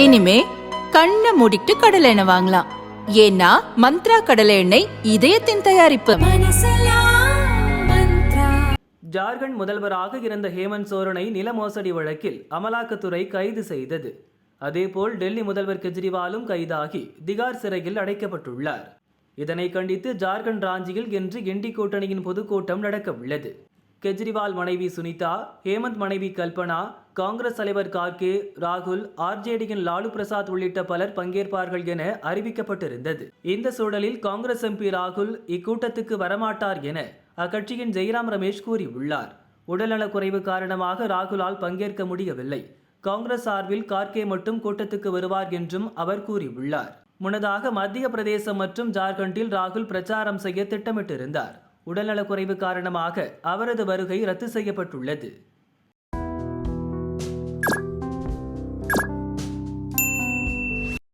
இனிமே கண்ணை மூடிட்டு கடலை எண்ணெய் வாங்கலாம். ஏன்னா மந்த்ரா கடலை எண்ணெய் இதயத்தின் தயாரிப்பு. ஜார்க்கண்ட் முதல்வராக இருந்த ஹேமந்த் சோரனை நில மோசடி வழக்கில் அமலாக்கத்துறை கைது செய்தது. அதேபோல் டெல்லி முதல்வர் கெஜ்ரிவாலும் கைதாகி திகார் சிறையில் அடைக்கப்பட்டுள்ளார். இதனை கண்டித்து ஜார்க்கண்ட் ராஞ்சியில் இன்று இண்டி கூட்டணியின் பொதுக்கூட்டம் நடக்க உள்ளது கெஜ்ரிவால் மனைவி சுனிதா ஹேமந்த் மனைவி கல்பனா காங்கிரஸ் தலைவர் கார்கே ராகுல் ஆர்ஜேடியின் லாலு பிரசாத் உள்ளிட்ட பலர் பங்கேற்பார்கள் என அறிவிக்கப்பட்டிருந்தது. இந்த சூழலில் காங்கிரஸ் எம்பி ராகுல் இக்கூட்டத்துக்கு வரமாட்டார் என அக்கட்சியின் ஜெய்ராம் ரமேஷ் கூறியுள்ளார். உடல்நலக் குறைவு காரணமாக ராகுலால் பங்கேற்க முடியவில்லை. காங்கிரஸ் சார்பில் கார்கே மட்டும் கூட்டத்துக்கு வருவார் என்றும் அவர் கூறியுள்ளார். முன்னதாக மத்திய பிரதேசம் மற்றும் ஜார்க்கண்டில் ராகுல் பிரச்சாரம் செய்ய திட்டமிட்டிருந்தார். உடல்நலக்குறைவு காரணமாக அவரது வருகை ரத்து செய்யப்பட்டுள்ளது.